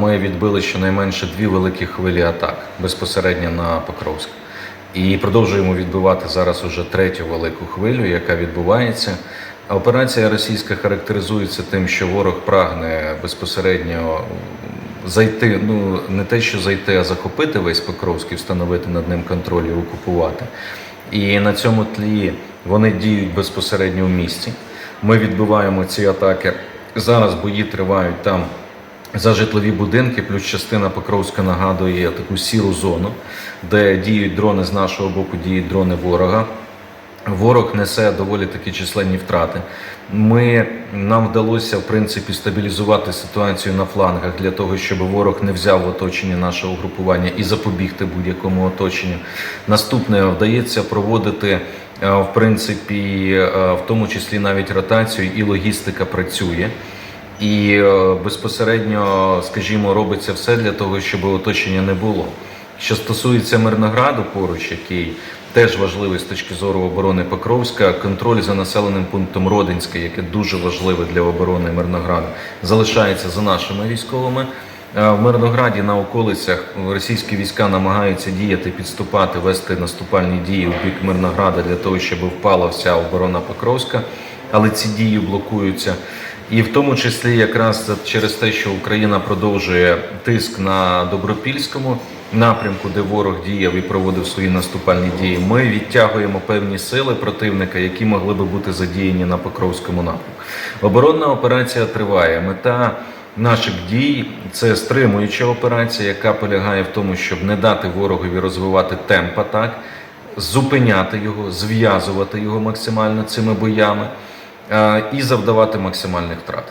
ми відбили щонайменше дві великі хвилі атак безпосередньо на Покровськ. І продовжуємо відбивати зараз уже третю велику хвилю, яка відбувається. Операція російська характеризується тим, що ворог прагне безпосередньо зайти, ну не те, що зайти, а захопити весь Покровськ і встановити над ним контроль і окупувати. І на цьому тлі вони діють безпосередньо в місті. Ми відбиваємо ці атаки. Зараз бої тривають там за житлові будинки, плюс частина Покровська нагадує таку сіру зону, де діють дрони з нашого боку, діють дрони ворога. Ворог несе доволі такі численні втрати. Ми нам вдалося в принципі стабілізувати ситуацію на флангах для того, щоб ворог не взяв в оточення нашого групування і запобігти будь-якому оточенню. Наступне вдається проводити е, в принципі, е, в тому числі навіть ротацію, і логістика працює. І е, безпосередньо, скажімо, робиться все для того, щоб оточення не було. Що стосується Мирнограду, поруч, який теж важливий з точки зору оборони Покровська, контроль за населеним пунктом Родинське, яке дуже важливе для оборони Мирнограду, залишається за нашими військовими. Е, В Мирнограді на околицях російські війська намагаються діяти, підступати, вести наступальні дії в бік Мирнограда для того, щоб впала вся оборона Покровська, але ці дії блокуються. І в тому числі якраз через те, що Україна продовжує тиск на Добропільському напрямку, де ворог діяв і проводив свої наступальні дії, ми відтягуємо певні сили противника, які могли би бути задіяні на Покровському напрямку. Оборонна операція триває. Мета наших дій це стримуюча операція, яка полягає в тому, щоб не дати ворогові розвивати темп атак, зупиняти його, зв'язувати його максимально цими боями і завдавати максимальних втрат.